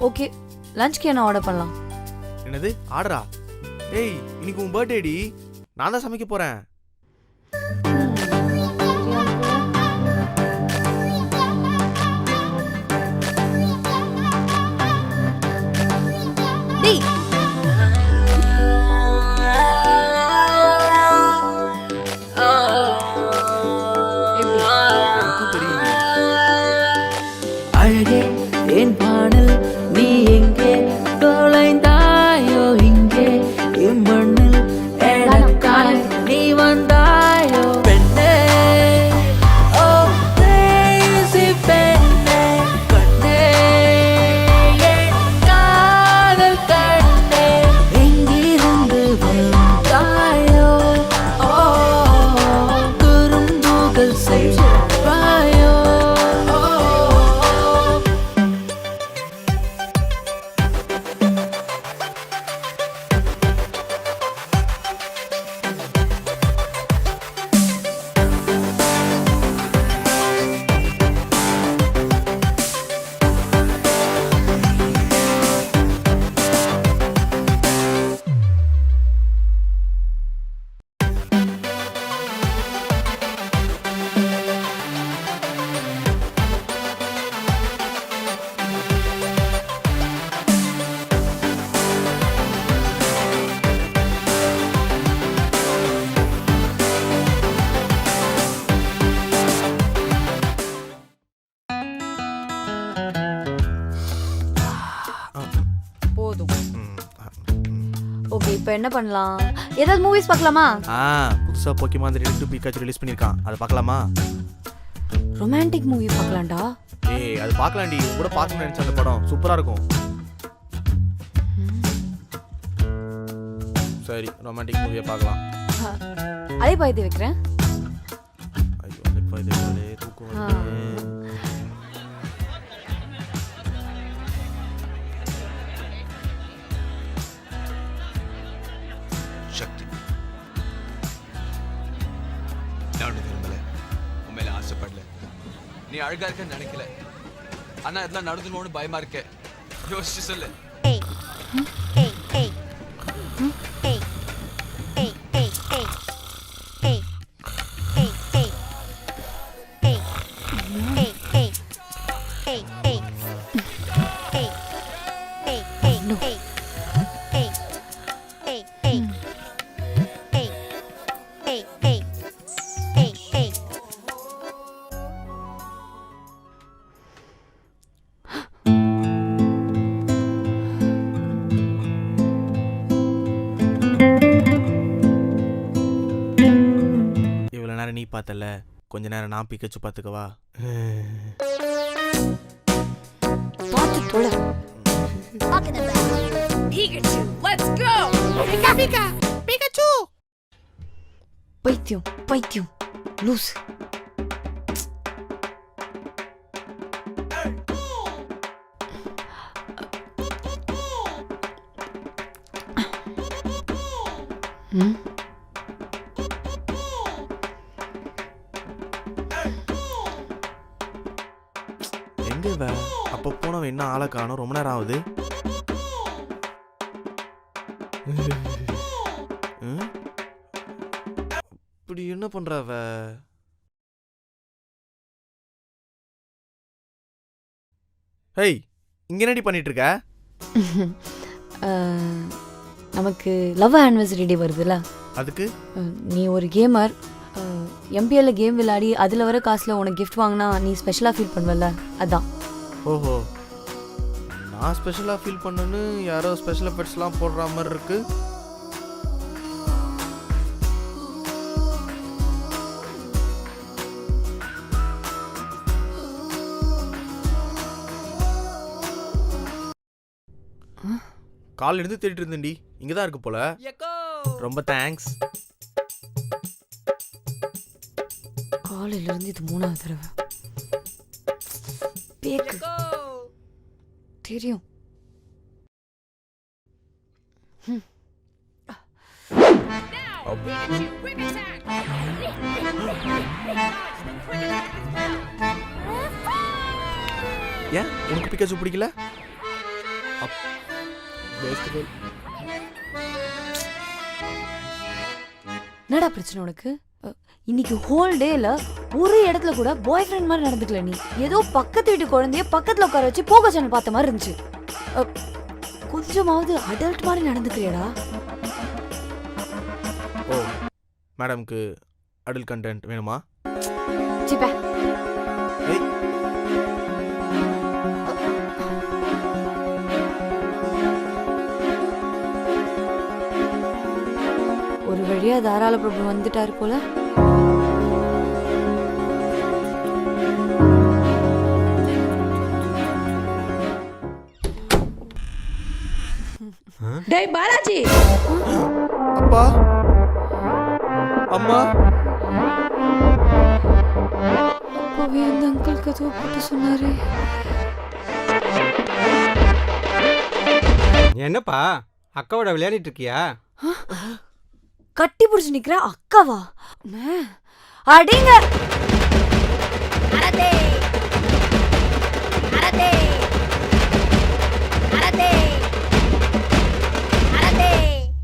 Okay லஞ்ச்க்கு என்ன order பண்ணலாம்? என்னது? ஆர்டரா ஏய் இன்னைக்கு உன் பர்த்டேடி நான் தான் சமைக்க போறேன். இப்போ என்ன பண்ணலாம்? ஏதாவது மூவிஸ் பார்க்கலாமா? ஆ புதுசா போக்கிமான் ரெண்டு பிகாச்சு ரிலீஸ் பண்ணிருக்கான் அதை பார்க்கலாமா? ரொமான்டிக் மூவி பார்க்கலாம்டா. ஏய் அது பார்க்கலாம்டி. உன் கூட பார்க்கணும்னு நினைச்ச அந்த படம். சூப்பரா இருக்கும். சரி ரொமான்டிக் மூவியை பார்க்கலாம். அதே பாயத்தை வைக்கிறேன். ஐயோ வேற தூக்கம். வருது. நீ அழகா இருக்கன்னு நினைக்கல. ஆனா இதெல்லாம் நடந்துமோன்னு பயமா இருக்க. யோசிச்சு சொல்லு. நேரம் நீ பார்த்தல? கொஞ்ச நேரம் நான் பிக்கச்சு பார்த்துக்கவா? பார்த்து தொலை பைத்தியம் பைத்தியம் லூஸ் ம்? அப்ப போனவன் என்ன ஆளை காணோம்? ரொம்ப நேரம் ஆகுது? இப்படி என்ன பண்ற அவ? ஹேய் இங்க என்னடி பண்ணிட்டு இருக்க நமக்கு லவ் ஆனிவர்சரி டே வருதுல்ல அதுக்கு? நீ ஒரு கேமர் எம்பிஎல்ல கேம் விளையாடி அதில் வர காசில் உனக்கு கிஃப்ட் வாங்கினா நீ ஸ்பெஷலாக ஃபீல் பண்ணுவல்ல? அதான். ஓஹோ. நான் ஸ்பெஷலாக ஃபீல் பண்ணேன்னு யாரோ ஸ்பெஷல் எஃபர்ட்ஸ்லாம் போடுற மாதிரி இருக்கு. கால் இருந்து தேடிட்டு இருந்தேன்டி இங்கே தான் இருக்கு போல. ரொம்ப தேங்க்ஸ் காலையிலேருந்து இது மூணாவது தடவை. பேக்கு தெரியும். ஏன் உனக்கு பிக்காச்சு பிடிக்கல? என்னடா பிரச்சனை உனக்கு? இன்னைக்கு ஹோல் டேல ஒரு இடத்துல கூட பாய் ஃப்ரெண்ட் மாதிரி நடந்துக்கல நீ. ஏதோ பக்கத்து வீட்டு குழந்தைய பக்கத்துல உட்கார வச்சு போக சேனல் பார்த்த மாதிரி இருந்துச்சு. கொஞ்சமாவது அடல்ட் மாதிரி நடந்துக்கிறியடா. ஓ மேடம்க்கு அடல் கண்டென்ட் வேணுமா? சிப்ப. ஒரு வழியா தாராள பிரபு வந்துட்டாரு போல. டேய் பாலாஜி! அப்பா! அம்மா! அப்பவே அந்த அங்கிள் கதவை போட்டு சொன்னாரு. என்னப்பா? அக்காவோட விளையாடிட்டு இருக்கியா? கட்டி பிடிச்சு நிக்கிற அக்காவா? அடிங்க. அரதே. அரதே.